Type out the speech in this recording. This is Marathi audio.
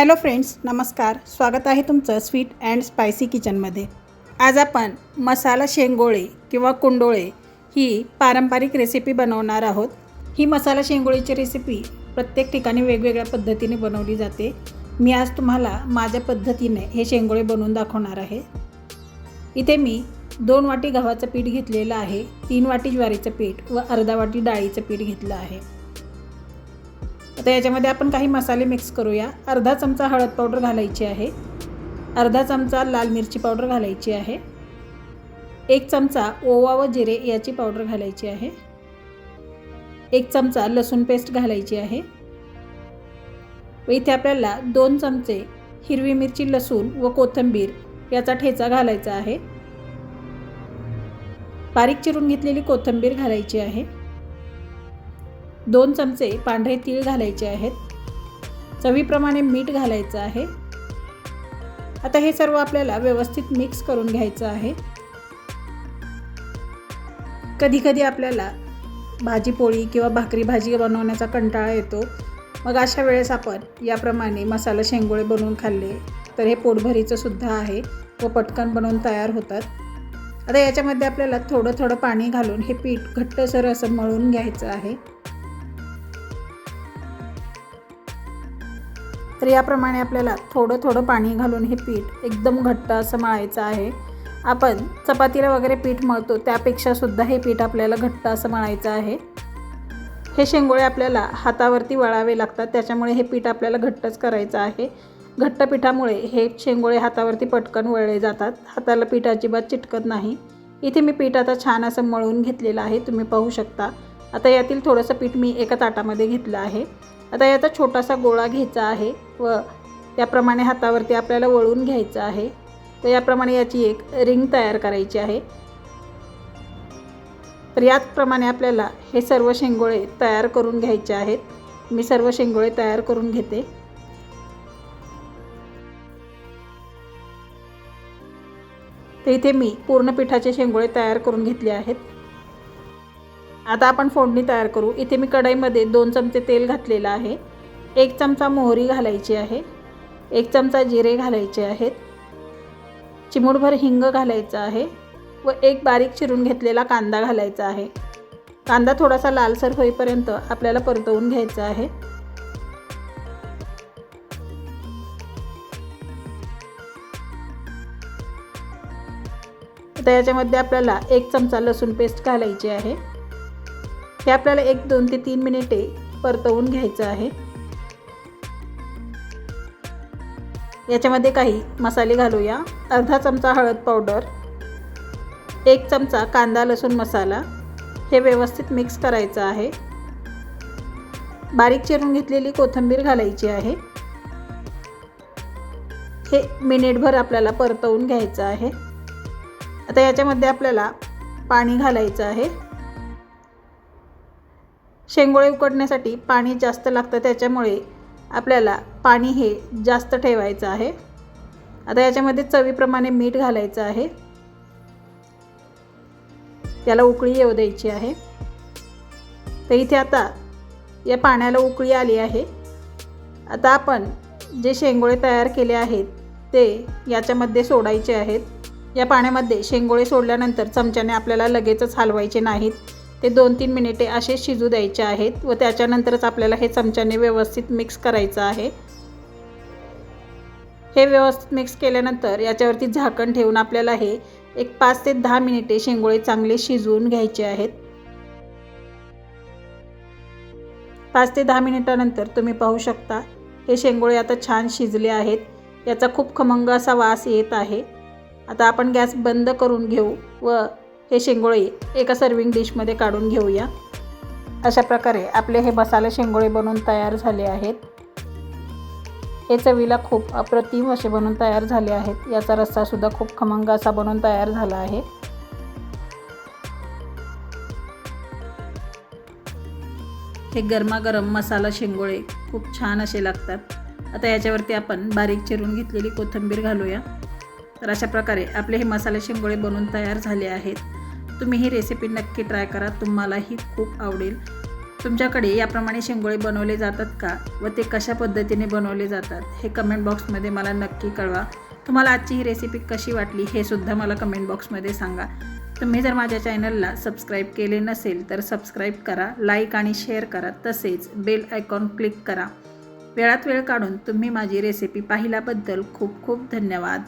हॅलो फ्रेंड्स नमस्कार. स्वागत आहे तुमचं स्वीट अँड स्पायसी किचनमध्ये. आज आपण मसाला शेंगोळे किंवा कुंडोळे ही पारंपरिक रेसिपी बनवणार आहोत. ही मसाला शेंगोळीची रेसिपी प्रत्येक ठिकाणी वेगवेगळ्या पद्धतीने बनवली जाते. मी आज तुम्हाला माझ्या पद्धतीने हे शेंगोळे बनवून दाखवणार आहे. इथे मी दोन वाटी गव्हाचं पीठ घेतलेलं आहे तीन वाटी ज्वारीचं पीठ व अर्धा वाटी डाळीचं पीठ घेतलं आहे. आता याच्यामध्ये आपण काही मसाले मिक्स करूया. अर्धा चमचा हळद पावडर घालायची आहे. अर्धा चमचा लाल मिरची पावडर घालायची आहे. एक चमचा ओवा व जिरे याची पावडर घालायची आहे. एक चमचा लसूण पेस्ट घालायची आहे. व इथे आपल्याला दोन चमचे हिरवी मिरची लसूण व कोथिंबीर याचा ठेचा घालायचा आहे. बारीक चिरून घेतलेली कोथिंबीर घालायची आहे. दोन चमचे पांढरे तीळ घालायचे आहेत. चवीप्रमाणे मीठ घालायचं आहे. आता हे सर्व आपल्याला व्यवस्थित मिक्स करून घ्यायचं आहे. कधीकधी आपल्याला भाजी पोळी किंवा भाकरी भाजी बनवण्याचा कंटाळा येतो. मग अशा वेळेस आपण याप्रमाणे मसाला शेंगोळे बनवून खाल्ले तर हे पोटभरीचं सुद्धा आहे व पटकन बनवून तयार होतात. आता याच्यामध्ये आपल्याला थोडं थोडं पाणी घालून हे पीठ घट्टसर असं मळून घ्यायचं आहे. तर याप्रमाणे आपल्याला थोडं थोडं पाणी घालून हे पीठ एकदम घट्ट असं मळायचं आहे. आपण चपातीला वगैरे पीठ मळतो त्यापेक्षासुद्धा हे पीठ आपल्याला घट्ट असं मळायचं आहे. हे शेंगोळे आपल्याला हातावरती वळावे लागतात त्याच्यामुळे हे पीठ आपल्याला घट्टच करायचं आहे. घट्ट पिठामुळे हे शेंगोळे हातावरती पटकन वळले जातात हाताला पीठ अजिबात चिटकत नाही. इथे मी पीठ आता छान असं मळून घेतलेलं आहे तुम्ही पाहू शकता. आता यातील थोडंसं पीठ मी एका ताटामध्ये घेतलं आहे. आता याचा छोटासा गोळा घ्यायचा आहे व त्याप्रमाणे हातावरती आपल्याला वळून घ्यायचं आहे. तर याप्रमाणे याची एक रिंग तयार करायची आहे. तर याचप्रमाणे आपल्याला हे सर्व शेंगोळे तयार करून घ्यायचे आहेत. मी सर्व शेंगोळे तयार करून घेते. तर इथे मी पूर्ण पिठाचे शेंगोळे तयार करून घेतले आहेत. आता आपण फोडणी तयार करू. इथे मी कढईमध्ये दोन चमचे तेल घातलेलं आहे. एक चमचा मोहरी घालायची आहे. एक चमचा जिरे घालायचे आहेत. चिमूटभर हिंग घालायचं आहे व एक बारीक चिरून घेतलेला कांदा घालायचा आहे. कांदा थोडासा लालसर होईपर्यंत आपल्याला परतवून घ्यायचा आहे. आता याच्यामध्ये आपल्याला एक चमचा लसूण पेस्ट घालायची आहे. हे आपल्याला एक दोन ते तीन मिनिटे परतवून घ्यायचं आहे. याच्यामध्ये काही मसाले घालूया. अर्धा चमचा हळद पावडर एक चमचा कांदा लसूण मसाला. हे व्यवस्थित मिक्स करायचं आहे. बारीक चिरून घेतलेली कोथिंबीर घालायची आहे. हे मिनिटभर आपल्याला परतवून घ्यायचं आहे. आता याच्यामध्ये आपल्याला पाणी घालायचं आहे. शेंगोळे उकडण्यासाठी पाणी जास्त लागतं त्याच्यामुळे आपल्याला पाणी हे जास्त ठेवायचं आहे. आता याच्यामध्ये चवीप्रमाणे मीठ घालायचं आहे. त्याला उकळी येऊ द्यायची आहे. तर इथे आता या पाण्याला उकळी आली आहे. आता आपण जे शेंगोळे तयार केले आहेत ते याच्यामध्ये सोडायचे आहेत. या पाण्यामध्ये शेंगोळे सोडल्यानंतर चमच्याने आपल्याला लगेचच हलवायचे नाहीत. ते दोन तीन मिनिटे असे शिजू द्यायचे आहेत व त्याच्यानंतरच आपल्याला हे चमच्याने व्यवस्थित मिक्स करायचं आहे. हे व्यवस्थित मिक्स केल्यानंतर याच्यावरती झाकण ठेवून आपल्याला हे एक पाच ते दहा मिनिटे शेंगोळे चांगले शिजवून घ्यायचे आहेत. पाच ते दहा मिनिटानंतर तुम्ही पाहू शकता हे शेंगोळे आता छान शिजले आहेत. याचा खूप खमंग असा वास येत आहे. आता आपण गॅस बंद करून घेऊ व हे शेंगोळे एका सर्विंग डिशमध्ये काढून घेऊया. अशा प्रकारे आपले हे मसाले शेंगोळे बनवून तयार झाले आहेत. हे चवीला खूप अप्रतिम असे बनवून तयार झाले आहेत. याचा रस्सासुद्धा खूप खमंग असा बनवून तयार झाला आहे. हे गरमागरम मसाला शेंगोळे खूप छान असे लागतात. आता याच्यावरती आपण बारीक चिरून घेतलेली कोथिंबीर घालूया. तर अशा प्रकारे आपले हे मसाले शेंगोळे बनवून तयार झाले आहेत. तुम्ही ही रेसिपी नक्की ट्राय करा. तुम्हालाही खूप आवडेल. तुमच्याकडे याप्रमाणे शेंगोळे बनवले जातात का? व ते कशा पद्धतीने बनवले जातात? हे कमेंट बॉक्समध्ये मला नक्की कळवा. तुम्हाला आजची ही रेसिपी कशी वाटली हे सुद्धा मला कमेंट बॉक्समध्ये सांगा. तुम्ही जर माझ्या चॅनलला सबस्क्राईब केले नसेल तर सबस्क्राईब करा लाईक आणि शेअर करा. तसेच बेल आयकॉन क्लिक करा. वेळात वेळ काढून तुम्ही माझी रेसिपी पाहिल्याबद्दल खूप खूप धन्यवाद.